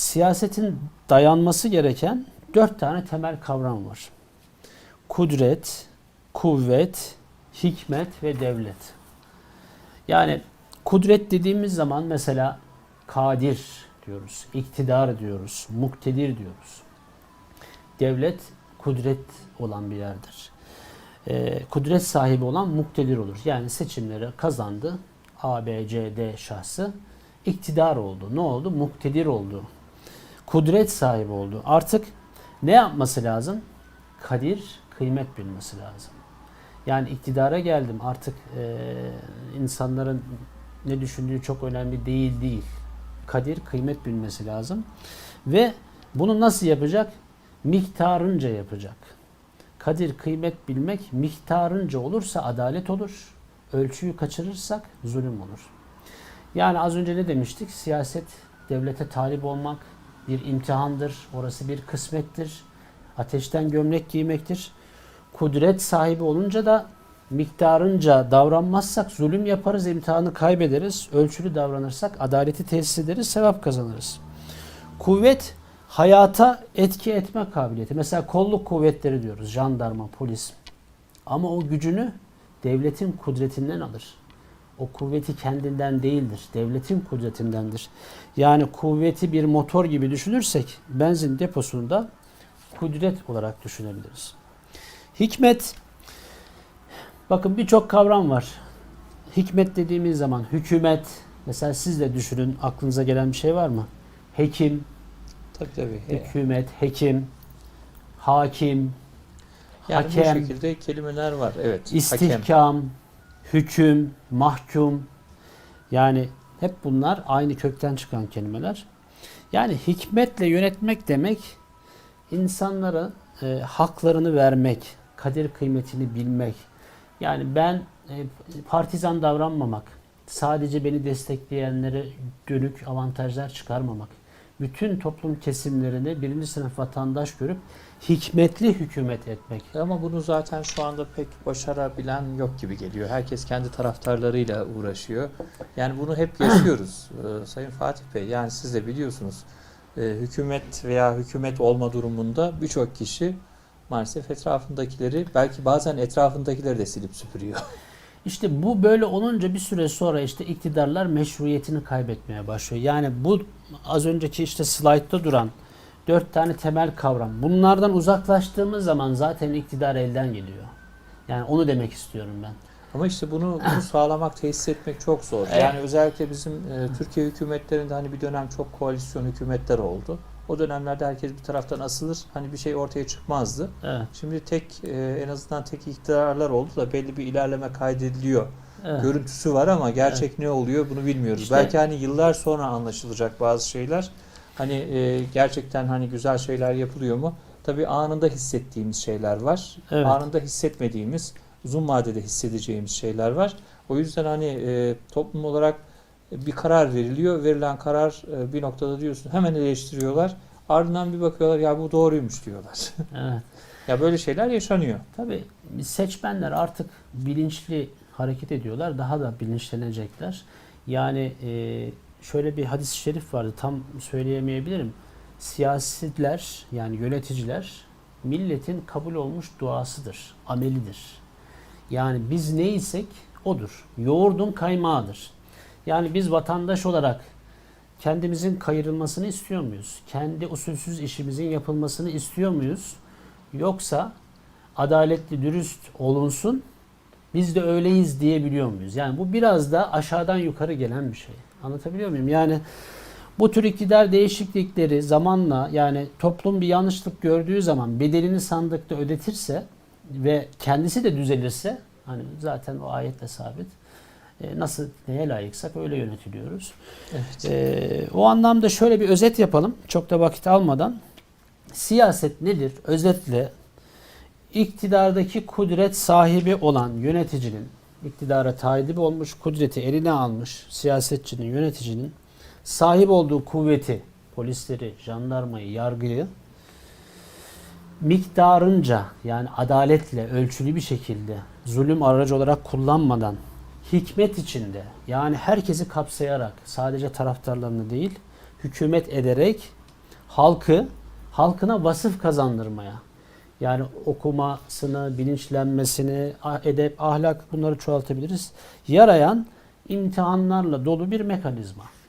siyasetin dayanması gereken dört tane temel kavram var. Kudret, kuvvet, hikmet ve devlet. Yani kudret dediğimiz zaman mesela kadir diyoruz, iktidar diyoruz, muktedir diyoruz. Devlet kudret olan bir yerdir. Ee, kudret sahibi olan muktedir olur. Yani seçimleri kazandı. A, B, C, D şahsı iktidar oldu. Ne oldu? Muktedir oldu. Kudret sahibi oldu. Artık ne yapması lazım? Kadir, kıymet bilmesi lazım. Yani iktidara geldim. Artık e, insanların ne düşündüğü çok önemli değil değil. Kadir, kıymet bilmesi lazım. Ve bunu nasıl yapacak? Miktarınca yapacak. Kadir, kıymet bilmek miktarınca olursa adalet olur. Ölçüyü kaçırırsak zulüm olur. Yani az önce ne demiştik? Siyaset devlete talip olmak bir imtihandır. Orası bir kısmettir. Ateşten gömlek giymektir. Kudret sahibi olunca da miktarınca davranmazsak zulüm yaparız, imtihanı kaybederiz. Ölçülü davranırsak adaleti tesis ederiz, sevap kazanırız. Kuvvet hayata etki etme kabiliyeti. Mesela kolluk kuvvetleri diyoruz. Jandarma, polis. Ama o gücünü devletin kudretinden alır. O kuvveti kendinden değildir. Devletin kudretindendir. Yani kuvveti bir motor gibi düşünürsek benzin deposunda kudret olarak düşünebiliriz. Hikmet bakın birçok kavram var. Hikmet dediğimiz zaman hükümet mesela siz de düşünün aklınıza gelen bir şey var mı? Hekim, Tabii tabii. hükümet, hekim, hakim, Yani hakem, bu şekilde kelimeler var. Evet. Hakem. İstihkam, hüküm, mahkum yani hep bunlar aynı kökten çıkan kelimeler. Yani hikmetle yönetmek demek insanlara e, haklarını vermek, kadir kıymetini bilmek. Yani ben e, partizan davranmamak, sadece beni destekleyenlere dönük avantajlar çıkarmamak. Bütün toplum kesimlerini birinci sınıf vatandaş görüp hikmetli hükümet etmek. Ama bunu zaten şu anda pek başarabilen yok gibi geliyor. Herkes kendi taraftarlarıyla uğraşıyor. Yani bunu hep yaşıyoruz Ee, Sayın Fatih Bey. Yani siz de biliyorsunuz e, hükümet veya hükümet olma durumunda birçok kişi maalesef etrafındakileri belki bazen etrafındakileri de silip süpürüyor. İşte bu böyle olunca bir süre sonra işte iktidarlar meşruiyetini kaybetmeye başlıyor. Yani bu az önceki işte slaytta duran dört tane temel kavram. Bunlardan uzaklaştığımız zaman zaten iktidar elden geliyor. Yani onu demek istiyorum ben. Ama işte bunu bunu sağlamak, tesis etmek çok zor. Yani özellikle bizim e, Türkiye hükümetlerinde hani bir dönem çok koalisyon hükümetler oldu. O dönemlerde herkes bir taraftan asılır. Hani bir şey ortaya çıkmazdı. Evet. Şimdi tek e, en azından tek iktidarlar oldu da belli bir ilerleme kaydediliyor. evet. Görüntüsü var ama gerçek ne oluyor bunu bilmiyoruz. İşte- Belki hani yıllar sonra anlaşılacak bazı şeyler. Hani e, gerçekten hani güzel şeyler yapılıyor mu? Tabii anında hissettiğimiz şeyler var. Evet. Anında hissetmediğimiz, uzun vadede hissedeceğimiz şeyler var. O yüzden hani e, toplum olarak bir karar veriliyor. Verilen karar e, bir noktada diyorsun hemen eleştiriyorlar. Ardından bir bakıyorlar ya bu doğruymuş diyorlar. evet. ya böyle şeyler yaşanıyor. Tabii seçmenler artık bilinçli hareket ediyorlar. Daha da bilinçlenecekler. Yani e, şöyle bir hadis-i şerif vardı. Tam söyleyemeyebilirim. Siyasiler yani yöneticiler milletin kabul olmuş duasıdır, amelidir. Yani biz neysek odur. Yoğurdun kaymağıdır. Yani biz vatandaş olarak kendimizin kayırılmasını istiyor muyuz? Kendi usulsüz işimizin yapılmasını istiyor muyuz? Yoksa adaletli, dürüst olunsun, biz de öyleyiz diyebiliyor muyuz? Yani bu biraz da aşağıdan yukarı gelen bir şey. Anlatabiliyor muyum? Yani bu tür iktidar değişiklikleri zamanla yani toplum bir yanlışlık gördüğü zaman bedelini sandıkta ödetirse ve kendisi de düzelirse hani zaten o ayetle sabit. E, Nasıl neye layıksak öyle yönetiliyoruz. Evet. Ee, o anlamda şöyle bir özet yapalım. Çok da vakit almadan. Siyaset nedir? Özetle iktidardaki kudret sahibi olan yöneticinin, iktidara talip olmuş, kudreti eline almış siyasetçinin, yöneticinin sahip olduğu kuvveti, polisleri, jandarmayı, yargıyı miktarınca yani adaletle, ölçülü bir şekilde zulüm aracı olarak kullanmadan hikmet içinde yani herkesi kapsayarak sadece taraftarlarını değil hükümet ederek halkı halkına vasıf kazandırmaya yani okumasını, bilinçlenmesini, edep, ahlak bunları çoğaltabiliriz. Yarayan imtihanlarla dolu bir mekanizma.